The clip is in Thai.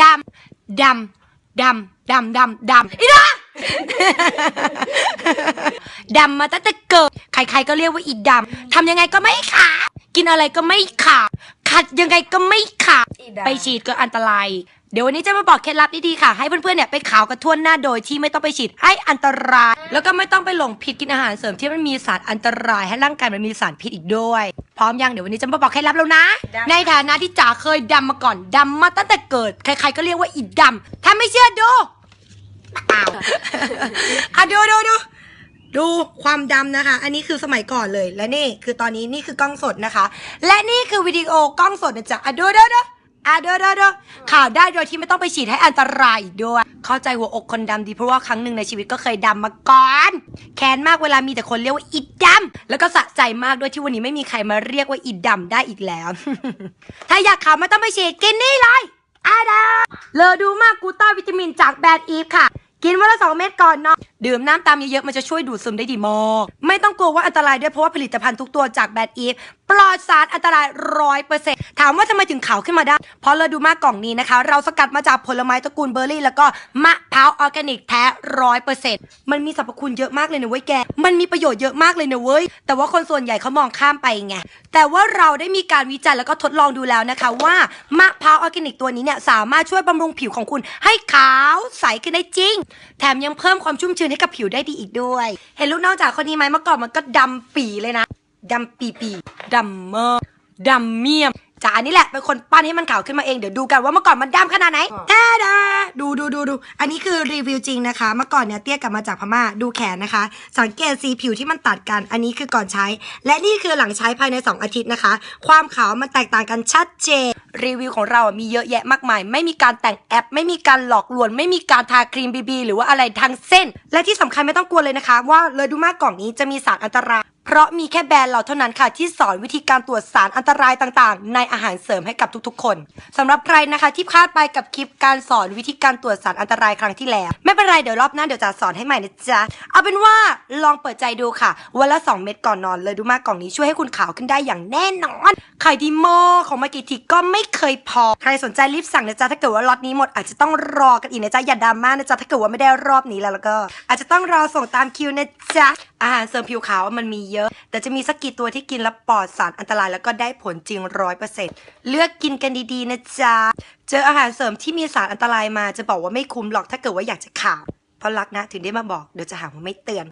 ดำดำดำดำดำดำอีดาดำมาตั้งแต่เกิด ใครๆก็เรียกว่าอีดำทำยังไงก็ไม่ขาดกินอะไรก็ไม่ขาดขัดยังไงก็ไม่ขาดอีดาไปฉีดก็อันตราย เดี๋ยววันนี้จะมาบอกเคล็ดลับดีๆค่ะ ให้เพื่อนๆเนี่ยไปขาวกระท่วนหน้าโดยที่ไม่ต้องไปฉีดให้อันตราย แล้วก็ไม่ต้องไปหลงผิดกินอาหารเสริมที่มันมีสารอันตรายให้ร่างกายมันมีสารพิษอีกด้วย พร้อมยังเดี๋ยววันนี้จะมาบอกเคล็ดลับแล้วนะ ในฐานะที่จ๋าเคยดำมาก่อนดำมาตั้งแต่เกิด ใครๆก็เรียกว่าอีดำถ้าไม่เชื่อดูอ้าวอะดูดูดูดูความดำนะคะ อันนี้คือสมัยก่อนเลย และนี่คือตอนนี้นี่คือกล้องสดนะคะ และนี่คือวิดีโอกล้องสดนะจ๊ะอะดูดูดู อะเดูดูดูข่าวได้โดยที่ไม่ต้องไปฉีดให้อันตรายอีกด้วย เข้าใจหัวอกคนดำดีเพราะว่าครั้งหนึ่งในชีวิตก็เคยดำมาก่อน แค้นมากเวลามีแต่คนเรียกว่าอีดำแล้วก็สะใจมากด้วยที่วันนี้ไม่มีใครมาเรียกว่าอีดำได้อีกแล้ว ถ้าอยากขาวไม่ต้องไปฉีดกินนี่เลยอาดาเลอดูมากกูต้าวิตามินจากแบรนด์อีฟค่ะ กินวันละสองเม็ดก่อนเนาะ ดื่มน้ำตามเยอะๆมันจะช่วยดูดซึมได้ดีมากไม่ต้องกลัวว่าอันตรายด้วยเพราะว่าผลิตภัณฑ์ทุกตัวจากแบรดอีฟปลอดสารอันตรายร้อยเปอร์เซ็นต์ถามว่าทำไมถึงขาวขึ้นมาได้ เพราะเลอดูมากกล่องนี้นะคะ เราสกัดมาจากผลไม้ตระกูลเบอร์รี่ แล้วก็มะพร้าวออร์แกนิกแท้ร้อยเปอร์เซ็นต์มันมีสรรพคุณเยอะมากเลยนะเว้ยแก มันมีประโยชน์เยอะมากเลยนะเว้ย แต่ว่าคนส่วนใหญ่เขามองข้ามไปไง แต่ว่าเราได้มีการวิจัยแล้วก็ทดลองดูแล้วนะคะว่ามะพร้าวออร์แกนิกตัวนี้เนี่ยสามารถช่วยบำรุงผิวของคุณ ให้ขาวใสขึ้นได้จริง แถมยังเพิ่มความชุ่มชื้นให้กับผิวได้ดีอีกด้วย เห็นลูกน้องจากคนนี้ไหมเมื่อก่อนมันก็ดำปีเลยนะดำปีปีๆดำมากดำเมี่ยมจ๋านี่แหละเป็นคนปั้นให้มันขาวขึ้นมาเองเดี๋ยวดูกันว่าเมื่อก่อนมันดำขนาดไหนแท้ ดูดูดูดูอันนี้คือรีวิวจริงนะคะ เมื่อก่อนเนี่ยเตี้ยกลับมาจากพม่าดูแขนนะคะ สังเกตสีผิวที่มันตัดกัน อันนี้คือก่อนใช้ และนี่คือหลังใช้ภายใน 2 อาทิตย์นะคะ ความขาวมันแตกต่างกันชัดเจน รีวิวของเราอะมีเยอะแยะมากมาย ไม่มีการแต่งแอป ไม่มีการหลอกลวง ไม่มีการทาครีมบีบีหรือว่าอะไรทั้งเส้น และที่สำคัญไม่ต้องกลัวเลยนะคะ ว่าเลยดูมากกล่องนี้จะมีสารอันตราย เพราะมีแค่แบรนด์เราเท่านั้นค่ะ ที่สอนวิธีการตรวจสารอันตรายต่างๆ ในอาหารเสริมให้กับทุกๆ คนสำหรับใครนะคะที่พลาดไปกับคลิปการสอนวิธีการตรวจสารอันตรายครั้งที่แล้ว ไม่เป็นไรเดี๋ยวรอบหน้าเดี๋ยวจะสอนให้ใหม่นะจ๊ะเอาเป็นว่าลองเปิดใจดูค่ะ วันละ 2 เม็ดก่อนนอนเลยดูมากกล่องนี้ช่วยให้คุณขาวขึ้นได้อย่างแน่นอนไขายดีมากของมากี่ทีก็ไม่เคยพอ ใครสนใจรีบสั่งนะจ๊ะถ้าเกิดว่าล็อตนี้หมดอาจจะต้องรอกันอีกนะจ๊ะอย่าดราม่านะจ๊ะถ้าเกิดว่าไม่ได้รอบนี้แล้วแล้วก็ อาจจะต้องรอส่งตามคิวนะจ๊ะอาหารเสริมผิวขาวมันมีเยอะ แต่จะมีสักกี่ตัวที่กินแล้วปลอดสารอันตรายแล้วก็ได้ผลจริงร้อยเปอร์เซ็นต์เลือกกินกันดีๆนะจ๊ะ เจออาหารเสริมที่มีสารอันตรายมาจะบอกว่าไม่คุ้มหรอกถ้าเกิดว่าอยากจะขาวเพราะรักนะถึงได้มาบอกเดี๋ยวจะหาว่าไม่เตือน